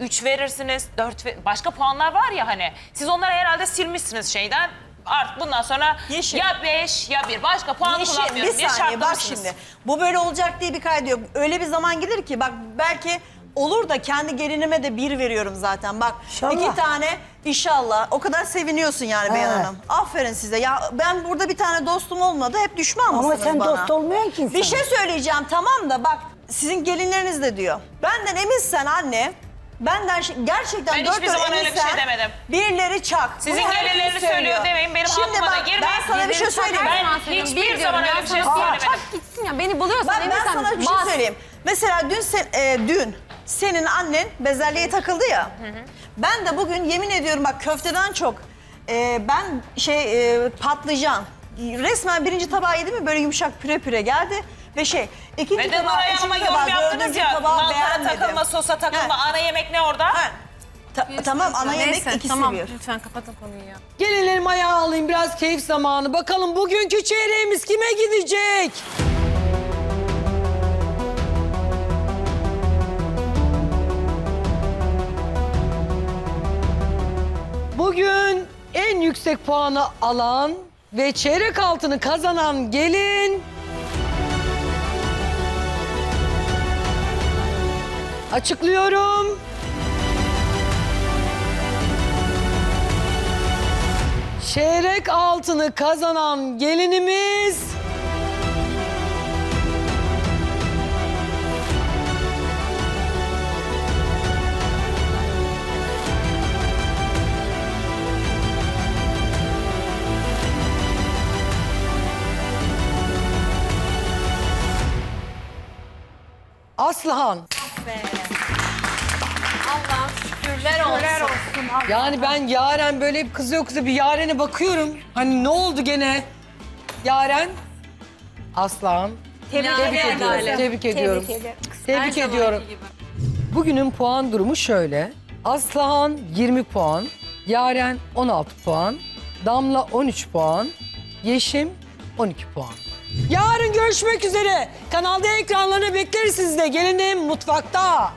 3 verirsiniz, 4 ver... başka puanlar var ya hani. Siz onları herhalde silmişsiniz şeyden. Artık bundan sonra Yeşil. ya 5 ya 1 başka puan Yeşil, kullanmıyorum bir diye saniye bak şartlamışsınız. şimdi. Bu böyle olacak diye bir kaydı yok. Öyle bir zaman gelir ki bak belki olur da kendi gelinime de bir veriyorum zaten. Bak İnşallah. iki tane inşallah. O kadar seviniyorsun yani Beyhan Evet. Hanım. Aferin size. Ya ben burada bir tane dostum olmadı. Hep düşman Ama mısınız sen bana? dost olmuyorsun ki Bir şey söyleyeceğim tamam da bak sizin gelinleriniz de diyor. Benden eminsen anne. Benden şi- gerçekten Ben dört hiçbir zaman öyle bir şey eminsen, demedim. Birileri çak. Sizin Bunu herkes gelinleriniz söylüyor demeyin, benim Şimdi alnıma da bak, girmeyin. Ben sana bir şey söyleyeyim. Ben hiçbir bir zaman öyle bir şey söylemedim. Çak gitsin ya beni buluyorsan Bak ben sana bir şey bas. söyleyeyim. Mesela dün sen, e, dün senin annen bezelyeye takıldı ya. Ben de bugün yemin ediyorum bak köfteden çok e, ben şey e, patlıcan resmen birinci tabağı yedi mi böyle yumuşak püre püre geldi ve şey ikinci Ve de tabağı, Nuray üçüncü tabağı, yorum yaptınız dördüncü ya. tabağı Mantara beğenmedim. takılma, sosa takılma. Ha. Ana yemek ne orada? Ha. Ta- tamam ana yemek Neyse, ikisi tamam, bir. Lütfen kapatın konuyu ya. Gelinlerim ayağa alayım biraz keyif zamanı. Bakalım bugünkü çeyreğimiz kime gidecek? Bugün en yüksek puanı alan ve çeyrek altını kazanan gelin... Açıklıyorum. Çeyrek altını kazanan gelinimiz... Aslıhan. Allah'ım şükürler olsun. Yani ben Yaren böyle hep kızıyor kızıyor bir Yaren'e bakıyorum. Hani ne oldu gene? Yaren. Aslan. Tebrik, ediyorum. Tebrik ediyorum. Tebrik ediyorum. Bugünün puan durumu şöyle. Aslıhan 20 puan, Yaren 16 puan, Damla 13 puan, Yeşim 12 puan. Yarın görüşmek üzere. Kanalda ekranlarına bekleriz sizi de. Gelinim mutfakta.